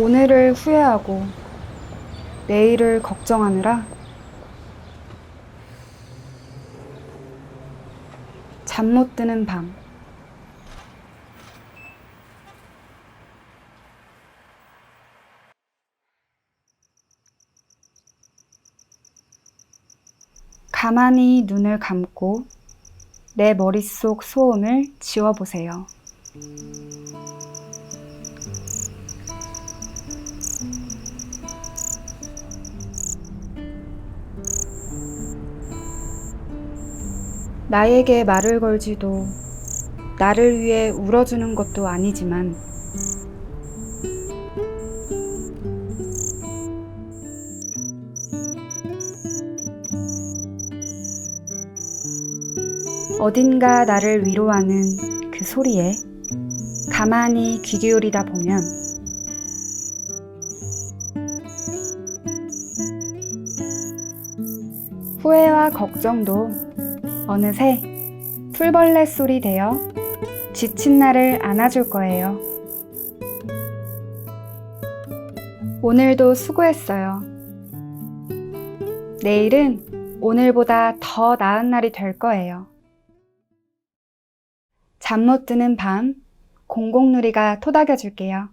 오늘을 후회하고 내일을 걱정하느라 잠 못 드는 밤. 가만히 눈을 감고 내 머릿속 소음을 지워보세요. 나에게 말을 걸지도 나를 위해 울어주는 것도 아니지만 어딘가 나를 위로하는 그 소리에 가만히 귀 기울이다 보면 후회와 걱정도 어느새 풀벌레 소리 되어 지친 나를 안아줄 거예요. 오늘도 수고했어요. 내일은 오늘보다 더 나은 날이 될 거예요. 잠 못 드는 밤, 공공누리가 토닥여 줄게요.